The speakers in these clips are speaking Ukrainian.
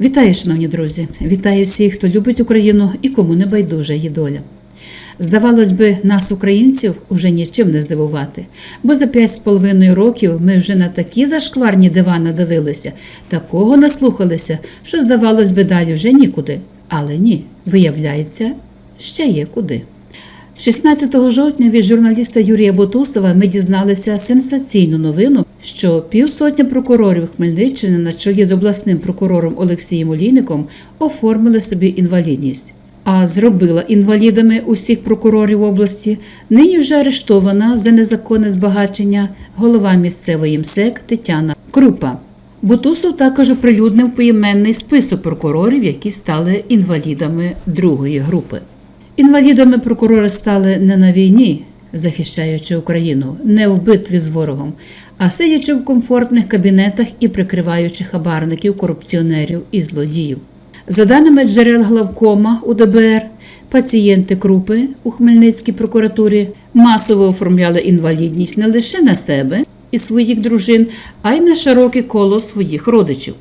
Вітаю, шановні друзі! Вітаю всіх, хто любить Україну і кому не байдужа її доля. Здавалось би, нас, українців, уже нічим не здивувати, бо за п'ять з половиною років ми вже на такі зашкварні дива надивилися, такого наслухалися, що, здавалось би, далі вже нікуди. Але ні, виявляється, ще є куди. 16 жовтня від журналіста Юрія Бутусова ми дізналися сенсаційну новину, що півсотня прокурорів Хмельниччини на чолі з обласним прокурором Олексієм Олійником оформили собі інвалідність. А зробила інвалідами усіх прокурорів області нині вже арештована за незаконне збагачення голова місцевої МСЕК Тетяна Крупа. Бутусов також оприлюднив поіменний список прокурорів, які стали інвалідами другої групи. Інвалідами прокурори стали не на війні, захищаючи Україну, не в битві з ворогом, а сидячи в комфортних кабінетах і прикриваючи хабарників, корупціонерів і злодіїв. За даними джерел главкома у ДБР, пацієнти крупи у Хмельницькій прокуратурі масово оформляли інвалідність не лише на себе і своїх дружин, а й на широке коло своїх родичів.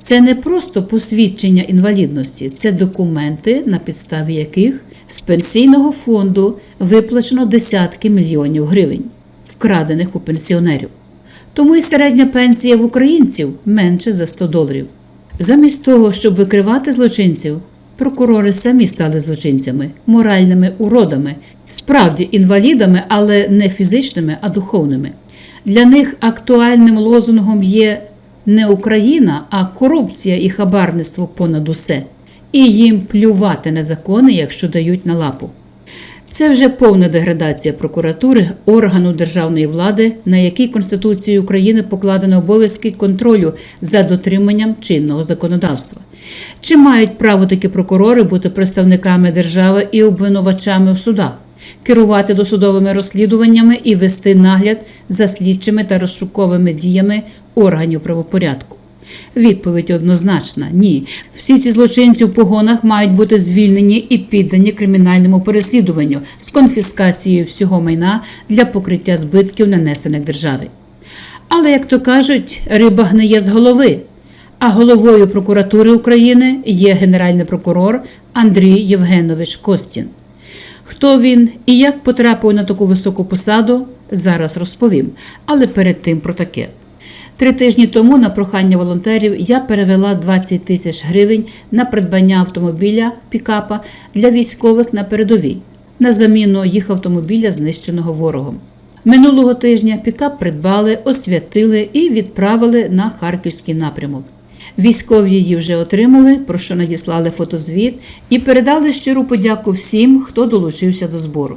Це не просто посвідчення інвалідності, це документи, на підставі яких з пенсійного фонду виплачено десятки мільйонів гривень, вкрадених у пенсіонерів. Тому і середня пенсія в українців менше за 100 доларів. Замість того, щоб викривати злочинців, прокурори самі стали злочинцями, моральними уродами, справді інвалідами, але не фізичними, а духовними. Для них актуальним лозунгом є не Україна, а корупція і хабарництво понад усе. І їм плювати на закони, якщо дають на лапу. Це вже повна деградація прокуратури, органу державної влади, на який Конституцією України покладено обов'язки контролю за дотриманням чинного законодавства. Чи мають право такі прокурори бути представниками держави і обвинувачами в судах, керувати досудовими розслідуваннями і вести нагляд за слідчими та розшуковими діями органів правопорядку? Відповідь однозначна: ні. Всі ці злочинці в погонах мають бути звільнені і піддані кримінальному переслідуванню з конфіскацією всього майна для покриття збитків, нанесених державі. Але, як то кажуть, риба гниє з голови. А головою прокуратури України є генеральний прокурор Андрій Євгенович Костін. Хто він і як потрапив на таку високу посаду, зараз розповім. Але перед тим про таке. Три тижні тому на прохання волонтерів я перевела 20 тисяч гривень на придбання автомобіля пікапа для військових на передовій на заміну їх автомобіля, знищеного ворогом. Минулого тижня пікап придбали, освятили і відправили на харківський напрямок. Військові її вже отримали, про що надіслали фотозвіт, і передали щиру подяку всім, хто долучився до збору.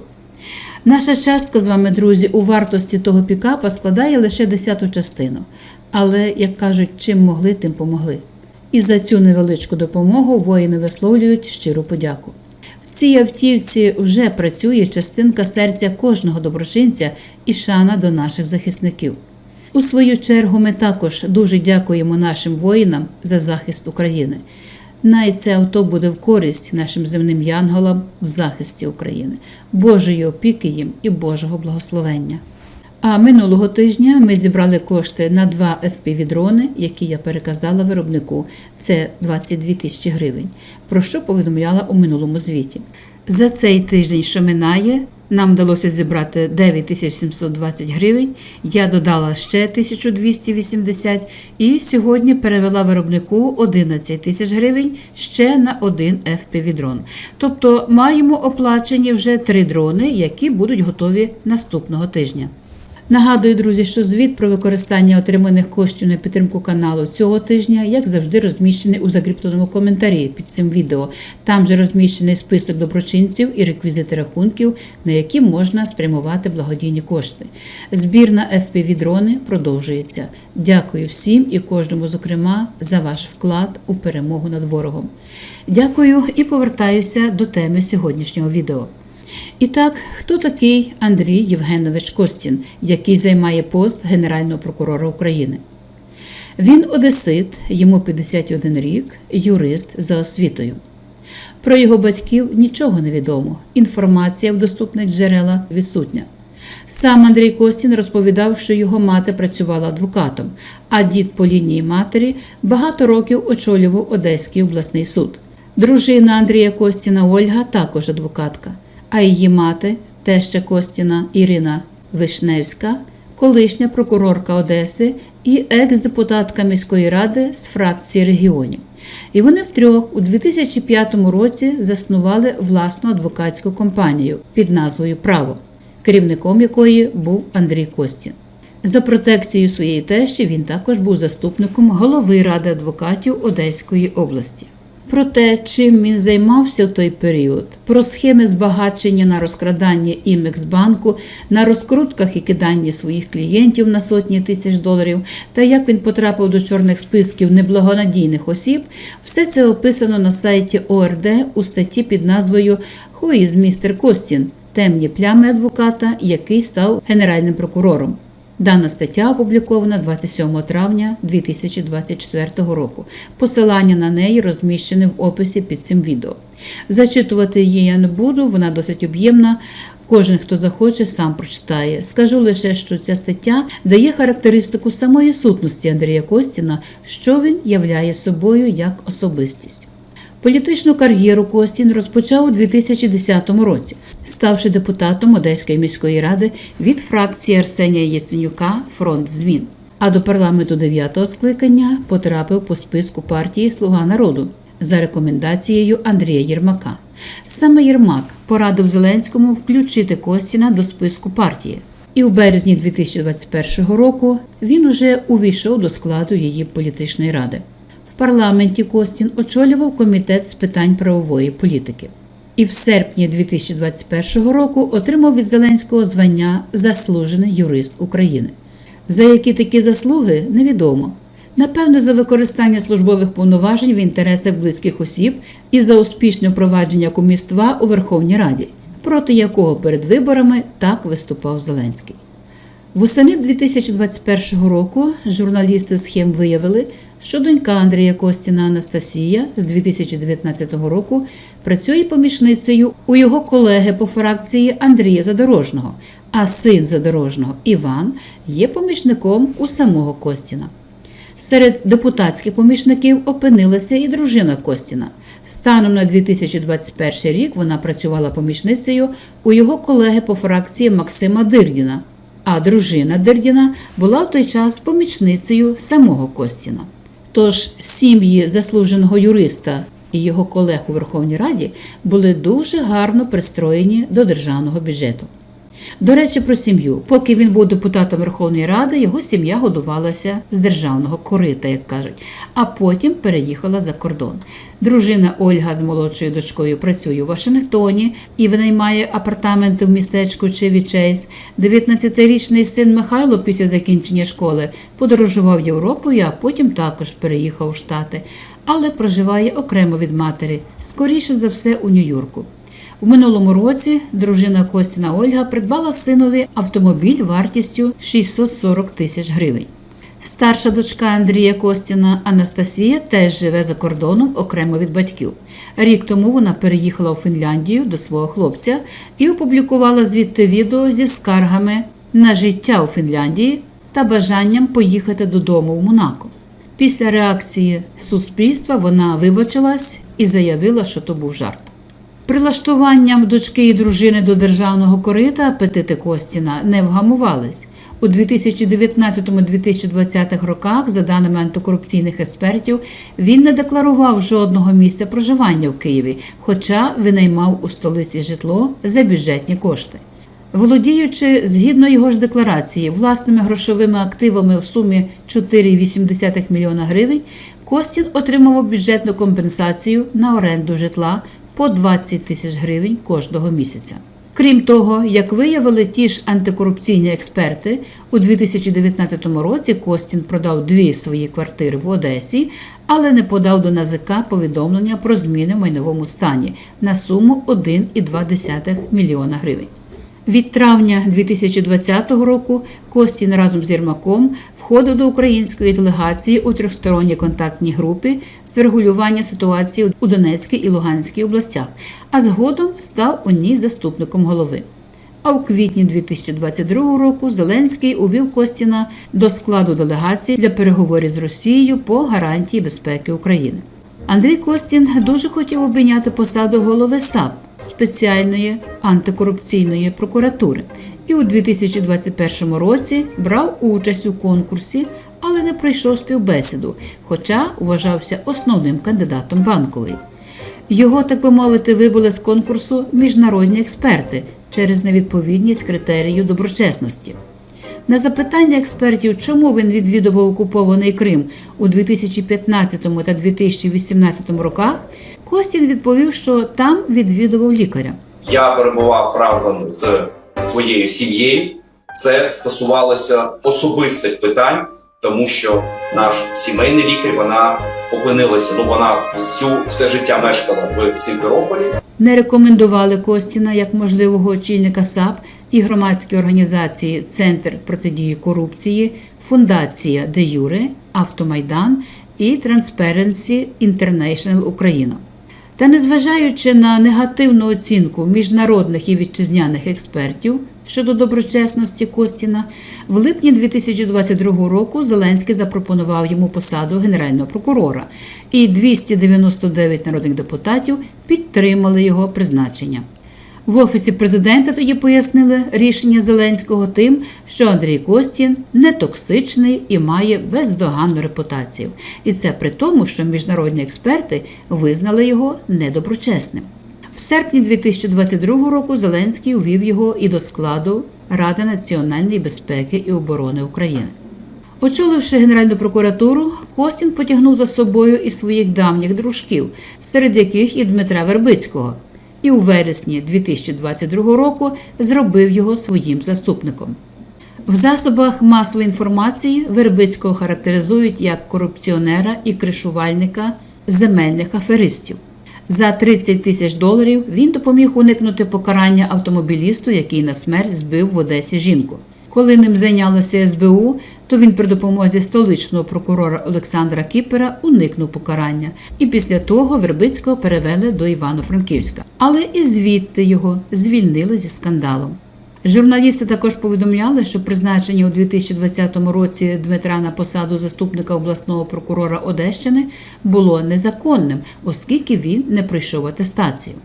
Наша частка з вами, друзі, у вартості того пікапа складає лише десяту частину. Але, як кажуть, чим могли, тим помогли. І за цю невеличку допомогу воїни висловлюють щиру подяку. В цій автівці вже працює частинка серця кожного доброчинця і шана до наших захисників. У свою чергу ми також дуже дякуємо нашим воїнам за захист України. Най це авто буде в користь нашим земним янголам в захисті України, Божої опіки їм і Божого благословення. А минулого тижня ми зібрали кошти на два FPV-дрони, які я переказала виробнику. Це 22 тисячі гривень, про що повідомляла у минулому звіті. За цей тиждень, що минає, нам вдалося зібрати 9720 гривень. Я додала ще 1280 і сьогодні перевела виробнику 11 тисяч гривень ще на один FPV-дрон. Тобто маємо оплачені вже три дрони, які будуть готові наступного тижня. Нагадую, друзі, що звіт про використання отриманих коштів на підтримку каналу цього тижня, як завжди, розміщений у закріпленому коментарі під цим відео. Там же розміщений список доброчинців і реквізити рахунків, на які можна спрямувати благодійні кошти. Збір на FPV-дрони продовжується. Дякую всім і кожному, зокрема, за ваш вклад у перемогу над ворогом. Дякую і повертаюся до теми сьогоднішнього відео. І так, хто такий Андрій Євгенович Костін, який займає пост Генерального прокурора України? Він одесит, йому 51 рік, юрист за освітою. Про його батьків нічого не відомо. Інформація в доступних джерелах відсутня. Сам Андрій Костін розповідав, що його мати працювала адвокатом, а дід по лінії матері багато років очолював Одеський обласний суд. Дружина Андрія Костіна Ольга також адвокатка, а її мати, теща Костіна Ірина Вишневська, колишня прокурорка Одеси і екс-депутатка міської ради з фракції регіонів. І вони втрьох у 2005 році заснували власну адвокатську компанію під назвою Право, керівником якої був Андрій Костін. За протекцією своєї тещі він також був заступником голови ради адвокатів Одеської області. Про те, чим він займався в той період, про схеми збагачення на розкрадання Імексбанку, на розкрутках і киданні своїх клієнтів на сотні тисяч доларів, та як він потрапив до чорних списків неблагонадійних осіб, все це описано на сайті ОРД у статті під назвою «Who is. Костін? Темні плями адвоката, який став генеральним прокурором. Дана стаття опублікована 27 травня 2024 року. Посилання на неї розміщене в описі під цим відео. Зачитувати її я не буду, вона досить об'ємна. Кожен, хто захоче, сам прочитає. Скажу лише, що ця стаття дає характеристику самої сутності Андрія Костіна, що він являє собою як особистість. Політичну кар'єру Костін розпочав у 2010 році, ставши депутатом Одеської міської ради від фракції Арсенія Єсенюка Фронт змін. А до парламенту 9-го скликання потрапив по списку партії Слуга народу за рекомендацією Андрія Єрмака. Саме Єрмак порадив Зеленському включити Костіна до списку партії. І у березні 2021 року він уже увійшов до складу її політичної ради. Парламенті Костін очолював комітет з питань правової політики. І в серпні 2021 року отримав від Зеленського звання Заслужений юрист України. За які такі заслуги невідомо. Напевно, за використання службових повноважень в інтересах близьких осіб і за успішне впровадження кумівства у Верховній Раді, проти якого перед виборами так виступав Зеленський. Восени 2021 року журналісти схем виявили, що донька Андрія Костіна Анастасія з 2019 року працює помічницею у його колеги по фракції Андрія Задорожного, а син Задорожного Іван є помічником у самого Костіна. Серед депутатських помічників опинилася і дружина Костіна. Станом на 2021 рік вона працювала помічницею у його колеги по фракції Максима Дирдіна, а дружина Дирдіна була в той час помічницею самого Костіна. Тож сім'ї заслуженого юриста і його колег у Верховній Раді були дуже гарно пристроєні до державного бюджету. До речі, про сім'ю. Поки він був депутатом Верховної Ради, його сім'я годувалася з державного корита, як кажуть, а потім переїхала за кордон. Дружина Ольга з молодшою дочкою працює у Вашингтоні і винаймає апартаменти в містечку Чеві Чейз. 19-річний син Михайло після закінчення школи подорожував Європою, а потім також переїхав у Штати, але проживає окремо від матері, скоріше за все у Нью-Йорку. У минулому році дружина Костіна Ольга придбала синові автомобіль вартістю 640 тисяч гривень. Старша дочка Андрія Костіна Анастасія теж живе за кордоном окремо від батьків. Рік тому вона переїхала у Фінляндію до свого хлопця і опублікувала звідти відео зі скаргами на життя у Фінляндії та бажанням поїхати додому в Монако. Після реакції суспільства вона вибачилась і заявила, що то був жарт. Прилаштуванням дочки і дружини до державного корита апетити Костіна не вгамувались. У 2019-2020 роках, за даними антикорупційних експертів, він не декларував жодного місця проживання в Києві, хоча винаймав у столиці житло за бюджетні кошти. Володіючи згідно його ж декларації власними грошовими активами в сумі 4,8 мільйона гривень, Костін отримував бюджетну компенсацію на оренду житла по 20 тисяч гривень кожного місяця. Крім того, як виявили ті ж антикорупційні експерти, у 2019 році Костін продав дві свої квартири в Одесі, але не подав до НАЗК повідомлення про зміни в майновому стані на суму 1,2 мільйона гривень. Від травня 2020 року Костін разом з Єрмаком входив до української делегації у трьохсторонній контактній групі з регулювання ситуації у Донецькій і Луганській областях, а згодом став у ній заступником голови. А в квітні 2022 року Зеленський увів Костіна до складу делегації для переговорів з Росією по гарантії безпеки України. Андрій Костін дуже хотів обійняти посаду голови САП спеціальної антикорупційної прокуратури і у 2021 році брав участь у конкурсі, але не пройшов співбесіду, хоча вважався основним кандидатом банковий. Його, так би мовити, вибули з конкурсу міжнародні експерти через невідповідність критерію доброчесності. На запитання експертів, чому він відвідував окупований Крим у 2015 та 2018 роках, Костін відповів, що там відвідував лікаря. Я перебував разом з своєю сім'єю. Це стосувалося особистих питань, тому що наш сімейний лікар вона опинилася. Ну вона всю все життя мешкала в Сімферополі. Не рекомендували Костіна як можливого очільника САП і громадські організації Центр протидії корупції, Фундація Де Юре, Автомайдан і Transparency International Україна. Та незважаючи на негативну оцінку міжнародних і вітчизняних експертів щодо доброчесності Костіна, в липні 2022 року Зеленський запропонував йому посаду генерального прокурора, і 299 народних депутатів підтримали його призначення. В офісі президента тоді пояснили рішення Зеленського тим, що Андрій Костін не токсичний і має бездоганну репутацію. І це при тому, що міжнародні експерти визнали його недоброчесним. В серпні 2022 року Зеленський увів його і до складу Ради національної безпеки і оборони України. Очоливши Генеральну прокуратуру, Костін потягнув за собою і своїх давніх дружків, серед яких і Дмитра Вербицького, і у вересні 2022 року зробив його своїм заступником. В засобах масової інформації Вербицького характеризують як корупціонера і кришувальника земельних аферистів. За 30 тисяч доларів він допоміг уникнути покарання автомобілісту, який на смерть збив в Одесі жінку. Коли ним зайнялося СБУ, то він при допомозі столичного прокурора Олександра Кіпера уникнув покарання, і після того Вербицького перевели до Івано-Франківська. Але і звідти його звільнили зі скандалом. Журналісти також повідомляли, що призначення у 2020 році Дмитра на посаду заступника обласного прокурора Одещини було незаконним, оскільки він не пройшов атестацію.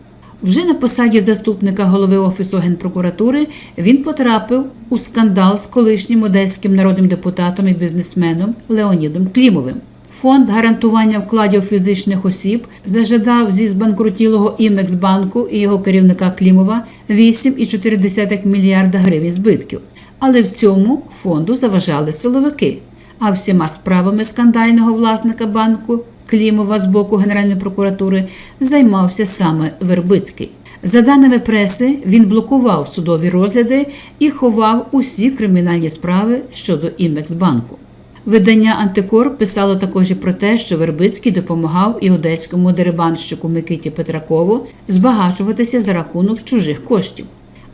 Вже на посаді заступника голови офісу генпрокуратури він потрапив у скандал з колишнім одеським народним депутатом і бізнесменом Леонідом Клімовим. Фонд гарантування вкладів фізичних осіб зажадав зі збанкрутілого Імексбанку і його керівника Клімова 8,4 мільярда гривень збитків. Але в цьому фонду заважали силовики. А всіма справами скандального власника банку Клімова з боку Генеральної прокуратури займався саме Вербицький. За даними преси, він блокував судові розгляди і ховав усі кримінальні справи щодо Імексбанку. Видання Антикор писало також і про те, що Вербицький допомагав і одеському дерибанщику Микиті Петракову збагачуватися за рахунок чужих коштів.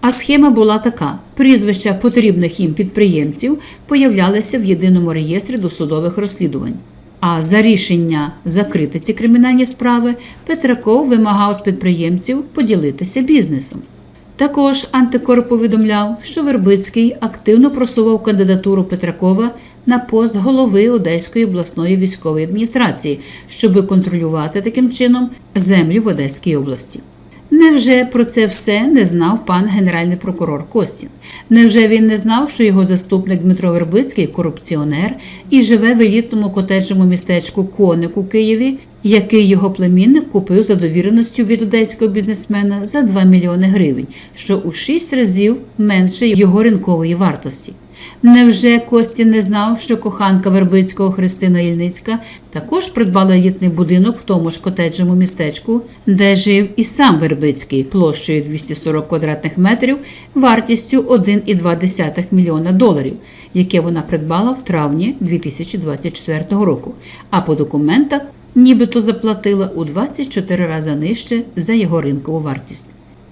А схема була така: прізвища потрібних їм підприємців появлялися в єдиному реєстрі досудових розслідувань. А за рішення закрити ці кримінальні справи Петраков вимагав з підприємців поділитися бізнесом. Також Антикор повідомляв, що Вербицький активно просував кандидатуру Петракова на пост голови Одеської обласної військової адміністрації, щоб контролювати таким чином землю в Одеській області. Невже про це все не знав пан генеральний прокурор Костін? Невже він не знав, що його заступник Дмитро Вербицький корупціонер і живе в елітному котеджному містечку Коник у Києві, який його племінник купив за довіреністю від одеського бізнесмена за 2 мільйони гривень, що у 6 разів менше його ринкової вартості? Невже Костін не знав, що коханка Вербицького Христина Ільницька також придбала елітний будинок в тому ж котеджному містечку, де жив і сам Вербицький площею 240 квадратних метрів вартістю 1,2 мільйона доларів, яке вона придбала в травні 2024 року, а по документах нібито заплатила у 24 рази нижче за його ринкову вартість.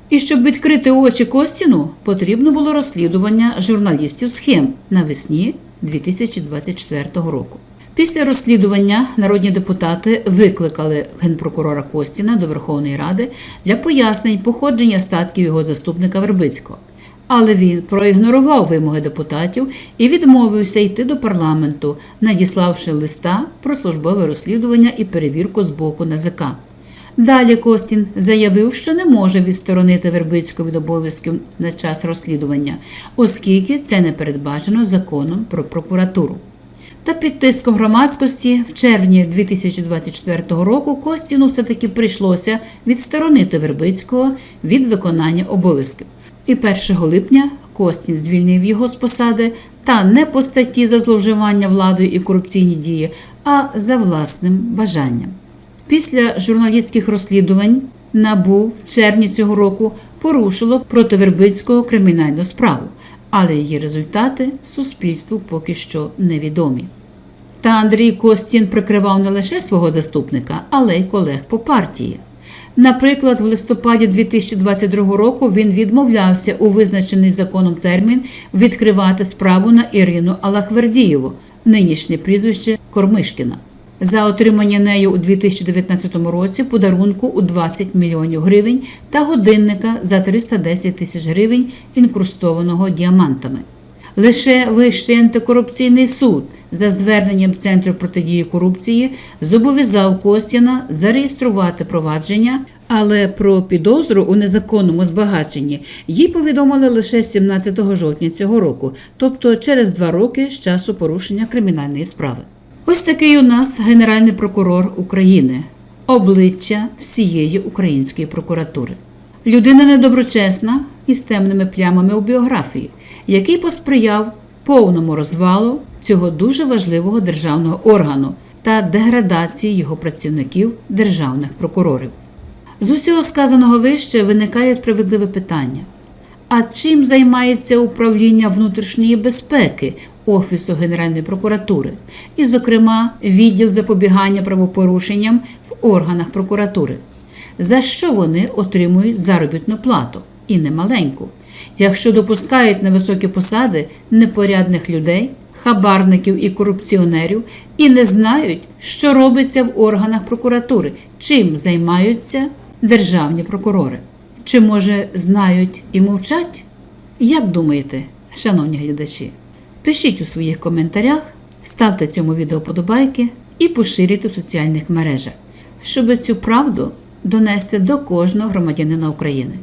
І щоб відкрити очі Костіну, потрібно було розслідування журналістів схем навесні 2024 року. Після розслідування народні депутати викликали генпрокурора Костіна до Верховної Ради для пояснень походження статків його заступника Вербицького. Але він проігнорував вимоги депутатів і відмовився йти до парламенту, надіславши листа про службове розслідування і перевірку з боку НАЗК. Далі Костін заявив, що не може відсторонити Вербицького від обов'язків на час розслідування, оскільки це не передбачено законом про прокуратуру. Та під тиском громадськості в червні 2024 року Костіну все-таки прийшлося відсторонити Вербицького від виконання обов'язків. І 1 липня Костін звільнив його з посади та не по статті за зловживання владою і корупційні дії, а за власним бажанням. Після журналістських розслідувань НАБУ в червні цього року порушило проти Вербицького кримінальну справу, але її результати суспільству поки що невідомі. Та Андрій Костін прикривав не лише свого заступника, але й колег по партії. Наприклад, в листопаді 2022 року він відмовлявся у визначений законом термін відкривати справу на Ірину Алахвердієву, нинішнє прізвище Кормишкіна, за отримання нею у 2019 році подарунку у 20 мільйонів гривень та годинника за 310 тисяч гривень, інкрустованого діамантами. Лише Вищий антикорупційний суд за зверненням Центру протидії корупції зобов'язав Костіна зареєструвати провадження, але про підозру у незаконному збагаченні їй повідомили лише 17 жовтня цього року, тобто через два роки з часу порушення кримінальної справи. Ось такий у нас генеральний прокурор України, обличчя всієї української прокуратури. Людина недоброчесна і з темними плямами у біографії, який посприяв повному розвалу цього дуже важливого державного органу та деградації його працівників державних прокурорів. З усього сказаного вище виникає справедливе питання: а чим займається управління внутрішньої безпеки Офісу Генеральної прокуратури, і, зокрема, відділ запобігання правопорушенням в органах прокуратури? За що вони отримують заробітну плату і немаленьку, якщо допускають на високі посади непорядних людей, хабарників і корупціонерів і не знають, що робиться в органах прокуратури, чим займаються державні прокурори? Чи може знають і мовчать? Як думаєте, шановні глядачі? Пишіть у своїх коментарях, ставте цьому відео подобайки і поширюйте в соціальних мережах, щоб цю правду донести до кожного громадянина України.